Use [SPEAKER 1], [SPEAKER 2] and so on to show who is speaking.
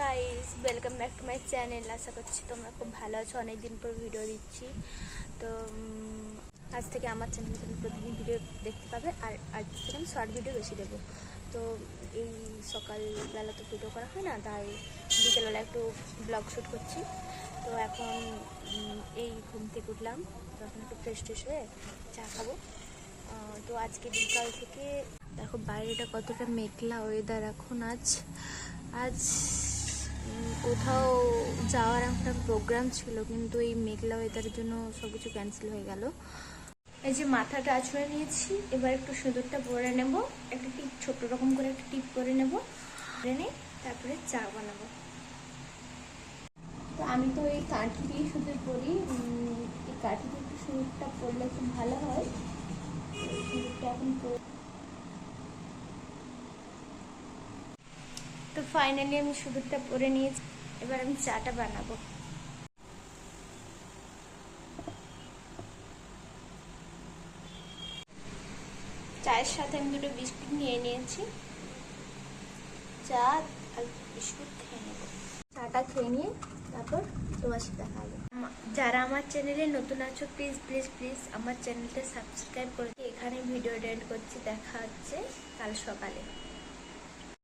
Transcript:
[SPEAKER 1] Guys welcome back to my channel আশা করছি তোমরা খুব ভালো আছো। অনেকদিন পর ভিডিও দিচ্ছি। তো আজ থেকে আমার চ্যানেল তুমি প্রতিদিন ভিডিও দেখতে পাবে। আর আজ থেকে আমি শর্ট ভিডিও বেশি দেবো। তো, এই সকালবেলা তো ভিডিও করা হয় না, তাই বিকেলবেলা একটু ব্লগ শ্যুট করছি। তো এখন এই ঘুম থেকে উঠলাম। তখন একটু ফ্রেশ ট্রেশ হয়ে চা খাব। তো আজকে বিকাল থেকে দেখো বাইরেটা কতটা মেঘলা ওয়েদার এখন আজ। আজ কোথাও যাওয়ার একটা প্রোগ্রাম ছিল, কিন্তু এই মেঘলা ওয়েদারের জন্য সব কিছু ক্যান্সেল হয়ে গেল। এই যে মাথাটা আছড়ে নিয়েছি, এবার একটু সিঁদুরটা পরে নেব। একটা টিপ ছোট রকম করে একটা টিপ করে নেব। এনে তারপরে চা বানাবো। তো আমি তো এই কাঠি দিয়ে সিঁদুর পরি এই কাঠি দিয়ে একটু সিঁদুরটা পরলে খুব ভালো হয়। তো সিঁদুরটা এখন তো ফাইনালি আমি সিঁদুরটা পরে নিয়েছি। এবার আমি চাটা বানাবো। চায়ের সাথে আমি দুটো বিস্কুট নিয়ে নিয়েছি। চা আর বিস্কুট খেয়ে নেব। চাটা খেয়ে নিয়ে তারপর তোমার সাথে আমা- যারা আমার চ্যানেলে নতুন আছো প্লিজ প্লিজ প্লিজ আমার চ্যানেলটা সাবস্ক্রাইব করে এখানে ভিডিও এন্ড করছি, দেখা হচ্ছে কাল সকালে।